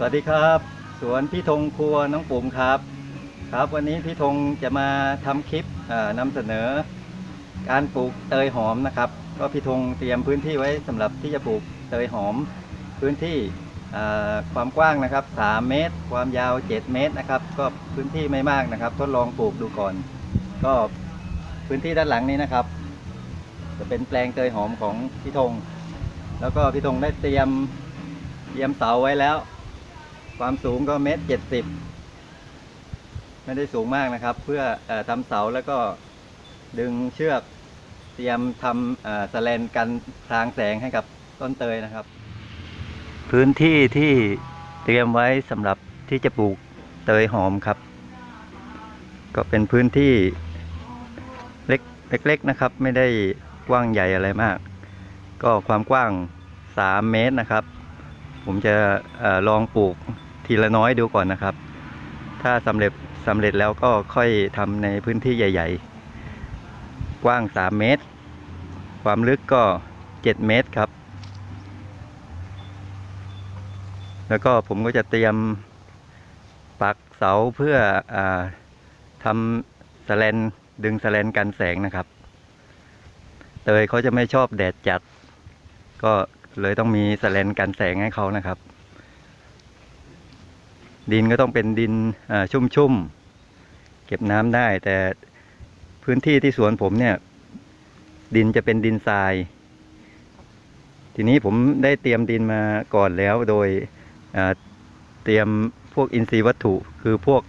สวัสดีครับ สวนพี่ธงครัวน้องปุ๋มครับ ครับวันนี้พี่ธงจะมาทำคลิปเอ่อนำเสนอ การปลูกเตยหอมนะครับ ก็พี่ธงเตรียมพื้นที่ไว้สำหรับที่จะปลูกเตยหอม พื้นที่ความกว้างนะครับ 3 เมตร ความยาว 7 เมตรนะครับ ก็พื้นที่ไม่มากนะครับ ทดลองปลูกดูก่อน ก็พื้นที่ด้านหลังนี้นะครับ จะเป็นแปลงเตยหอมของพี่ธงแล้วก็พี่ธงได้เตรียมเตรียมเสาไว้แล้ว ความสูงก็เมตรเจ็ดสิบไม่ได้สูงมากนะครับ เพื่ออทำเสาแล้วก็ดึงเชือกเตรียมทำสแลนกันทางแสงให้กับต้นเตยนะครับ พื้นที่ที่เตรียมไว้สำหรับที่จะปลูกเตยหอมครับ ก็เป็นพื้นที่เล็กเล็กๆนะครับ ไม่ได้กว้างใหญ่อะไรมาก ก็ความกว้าง 3 เมตรนะครับ ผมจะออลองปลูก ทีละน้อยดูก่อนนะครับ ถ้าสำเร็จสำเร็จแล้วก็ค่อยทำในพื้นที่ใหญ่ ๆ กว้าง 3 เมตร ความลึกก็ 7 เมตรครับ แล้วก็ผมก็จะเตรียมปักเสาเพื่ออทำสแลนดึงสแลนกันแสงนะครับ เตยเขาจะไม่ชอบแดดจัด ก็เลยต้องมีสแลนกันแสงให้เขานะครับ ดินก็ต้องเป็นดินอ่าชุ่มๆ เก็บน้ำได้ แต่พื้นที่ที่สวนผมเนี่ย ดินจะเป็นดินทราย ทีนี้ผมได้เตรียมดินมาก่อนแล้วโดยเตรียมพวกอินทรีย์วัตถุ คือพวก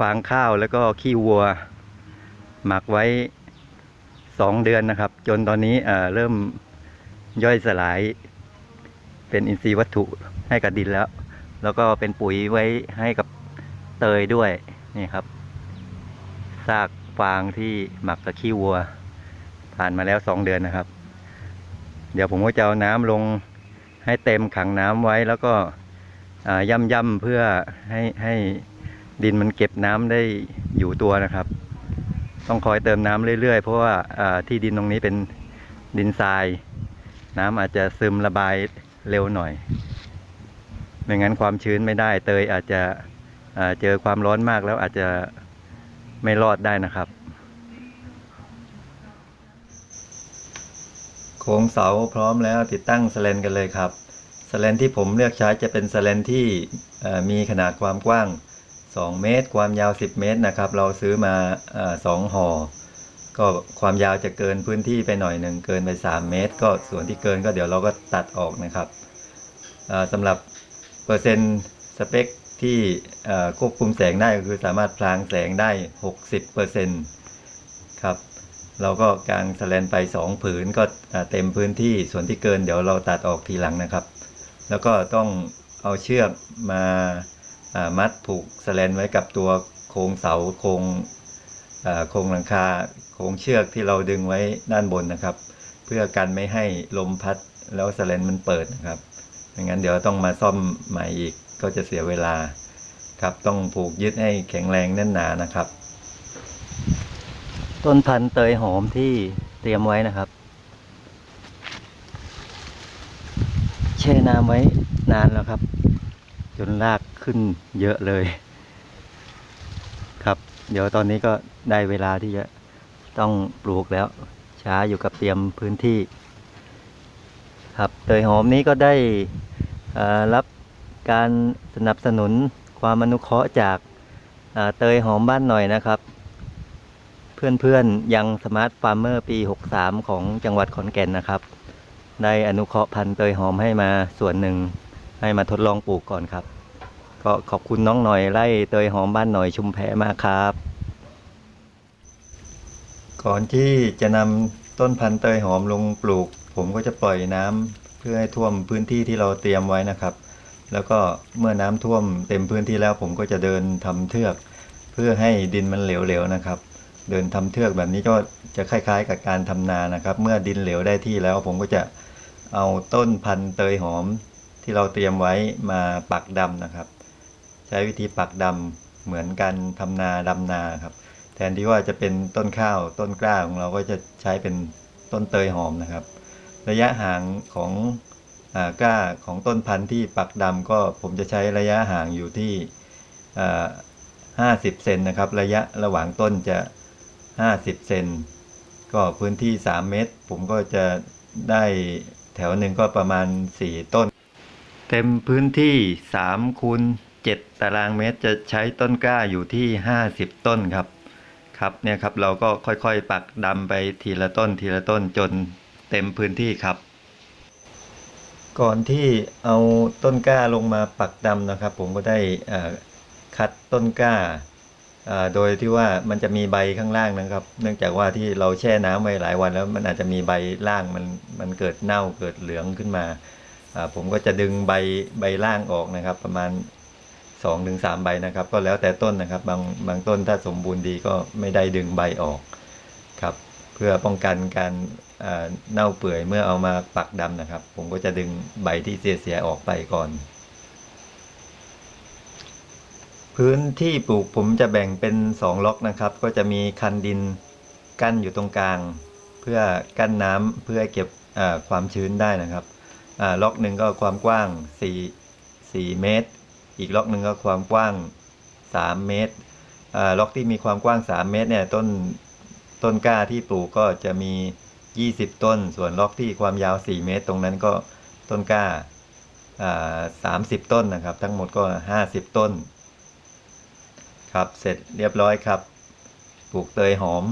ฟางข้าวแล้วก็ขี้วัว หมักไว้สองเดือนนะครับ จนตอนนี้เริ่มย่อยสลายเป็นอินทรีย์วัตถุให้กับดินแล้ว แล้วก็เป็นปุ๋ยไว้ให้กับเตยด้วยนี่ครับซากฟางที่หมักกับขี้วัว ผ่านมาแล้วสองเดือนนะครับ เดี๋ยวผมก็จะเอาน้ำลงให้เต็มขังน้ำไว้แล้วก็ย่ำย่ำๆเพื่อให้ให้ดินมันเก็บน้ำได้อยู่ตัวนะครับ ต้องคอยเติมน้ำเรื่อยๆ เพราะว่าที่ดินตรงนี้เป็นดินทราย น้ำอาจจะซึมระบายเร็วหน่อย ไม่งั้นความชื้นไม่ได้ เตยอาจจะเจอความร้อนมากแล้วอาจจะไม่รอดได้นะครับ โครงเสาพร้อมแล้วติดตั้งสแลนกันเลยครับสแลนที่ผมเลือกใช้จะเป็นสแลนที่มีขนาดความกว้าง 2 เมตร ความยาว 10 เมตรนะครับ เราซื้อมาอาสองห่อ ก็ความยาวจะเกินพื้นที่ไปหน่อยหนึ่งเกินไป 3 เมตร ก็ส่วนที่เกินก็เดี๋ยวเราก็ตัดออกนะครับสำหรับ เปอร์เซ็นต์สเปคที่ควบคุมแสงได้ก็คือสามารถพลางแสงได้ 60%ครับ เราก็กางสแลนไป 2 ผืนก็เต็มพื้นที่ส่วนที่เกินเดี๋ยวเราตัดออกทีหลังนะครับ แล้วก็ต้องเอาเชือกมามัดผูกสแลนไว้กับตัวโครงเสาโครงโครงหลังคาโครงเชือกที่เราดึงไว้ด้านบนนะครับ เพื่อกันไม่ให้ลมพัดแล้วสแลนมันเปิดนะครับ ไม่งั้นเดี๋ยวต้องมาซ่อมใหม่อีกก็จะเสียเวลาครับต้องผูกยึดให้แข็งแรงแน่นหนานะครับ ต้นพันธุ์เตยหอมที่เตรียมไว้นะครับ แช่น้ำไว้นานแล้วครับ จนรากขึ้นเยอะเลย ครับ เดี๋ยวตอนนี้ก็ได้เวลาที่จะต้องปลูกแล้ว ช้าอยู่กับเตรียมพื้นที่ ครับเตยหอมนี้ก็ได้รับการสนับสนุนความอนุเคราะห์จากเอ่อเตยหอมบ้านหน่อยนะครับ เพื่อนๆยังสมาร์ทฟาร์มเมอร์ปี 63 ของจังหวัดขอนแก่นนะครับ ได้อนุเคราะห์พันธุ์เตยหอมให้มาส่วนหนึ่งให้มาทดลองปลูกก่อนครับ ก็ขอบคุณน้องหน่อยไล่เตยหอมบ้านหน่อยชุมแพมากครับ ก่อนที่จะนำต้นพันธุ์เตยหอมลงปลูก ผมก็จะปล่อยน้ำเพื่อให้ท่วมพื้นที่ที่เราเตรียมไว้นะครับ แล้วก็เมื่อน้ำท่วมเต็มพื้นที่แล้วผมก็จะเดินทำเทือก เพื่อให้ดินมันเหลวๆนะครับ เดินทำเทือกแบบนี้ก็จะคล้ายๆ กับการทำนานะครับ เมื่อดินเหลวได้ที่แล้ว ผมก็จะเอาต้นพันธุ์เตยหอมที่เราเตรียมไว้มาปักดำนะครับ ใช้วิธีปักดำเหมือนการทำนาดำนาครับ แทนที่ว่าจะเป็นต้นข้าวต้นกล้าของเราก็จะใช้เป็นต้นเตยหอมนะครับ ระยะห่างของอก้าของต้นพันธุ์ที่ปักดำก็ผมจะใช้ระยะห่างอยู่ที่อ่า50 เซนนะครับ ระยะระหว่างต้นจะ 50 เซนก็พื้นที่ 3 เมตร ผมก็จะได้แถวหนึ่งก็ประมาณ 4 ต้น เต็มพื้นที่3คูณ7ตารางเมตรจะใช้ต้นกล้าอยู่ที่ 50 ต้นครับ ครับเนี่ยครับเราก็ค่อยๆปักดำไปทีละต้นทีละต้นจน เต็มพื้นที่ครับ ก่อนที่เอาต้นกล้าลงมาปักดำนะครับ ผมก็ได้คัดต้นกล้าโดยที่ว่ามันจะมีใบข้างล่างนะครับ เนื่องจากว่าที่เราแช่น้ำไว้หลายวันแล้วมันอาจจะมีใบล่างมันมันเกิดเน่าเกิดเหลืองขึ้นมา ผมก็จะดึงใบใบล่างออกนะครับ ประมาณ2อถึงสใบนะครับ ก็แล้วแต่ต้นนะครับ บางบางต้นถ้าสมบูรณ์ดีก็ไม่ได้ดึงใบออกครับ เพื่อป้องกันการ เน่าเปื่อยเมื่อเอามาปักดำนะครับ ผมก็จะดึงใบที่เสียๆออกไปก่อน พื้นที่ปลูกผมจะแบ่งเป็นสองล็อกนะครับ ก็จะมีคันดินกั้นอยู่ตรงกลาง เพื่อกั้นน้ำเพื่อเก็บความชื้นได้นะครับล็อกหนึ่งก็ความกว้าง 4 4 เมตร อีกล็อกหนึ่งก็ความกว้าง 3 เมตรล็อกที่มีความกว้าง 3 เมตรเนี่ยต้นต้นกล้าที่ปลูกก็จะมี 20 ต้น ส่วนล็อกที่ความยาว 4 เมตร ตรงนั้นก็ต้นกล้าอ่า30ต้นนะครับ ทั้งหมดก็ 50 ต้น ครับเสร็จเรียบร้อยครับ ปลูกเตยหอม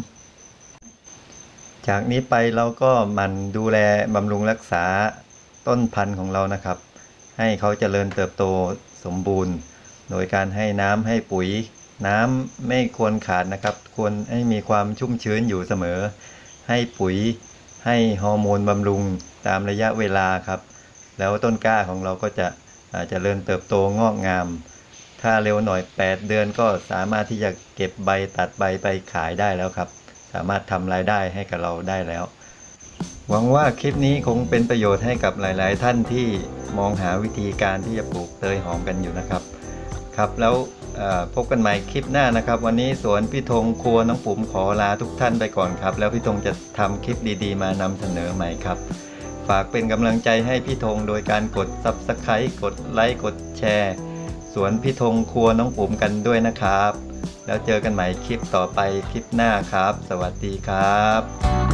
จากนี้ไปเราก็มันดูแลบำรุงรักษาต้นพันธุ์ของเรานะครับ ให้เขาเจริญเติบโตสมบูรณ์ โดยการให้น้ำให้ปุ๋ยน้ำไม่ควรขาดนะครับ ควรให้มีความชุ่มชื้นอยู่เสมอ ให้ปุ๋ย ให้ฮอร์โมนบำรุงตามระยะเวลาครับ แล้วต้นกล้าของเราก็จะอาเจริญเติบโตงอกงาม ถ้าเร็วหน่อย 8 เดือนก็สามารถที่จะเก็บใบตัดใบไปขายได้แล้วครับ สามารถทำรายได้ให้กับเราได้แล้ว หวังว่าคลิปนี้คงเป็นประโยชน์ให้กับหลาย ๆ ท่านที่มองหาวิธีการที่จะปลูกเตยหอมกันอยู่นะครับ ครับแล้ว พบกันใหม่คลิปหน้านะครับ วันนี้สวนพี่ธงครัวน้องปุ๋มขอลาทุกท่านไปก่อนครับ แล้วพี่ธงจะทำคลิปดีๆ มานำเสนอใหม่ครับ ฝากเป็นกำลังใจให้พี่ธงโดยการกด Subscribe กดไลค์กดแชร์สวนพี่ธงครัวน้องปุ๋มกันด้วยนะครับ แล้วเจอกันใหม่คลิปต่อไปคลิปหน้าครับ สวัสดีครับ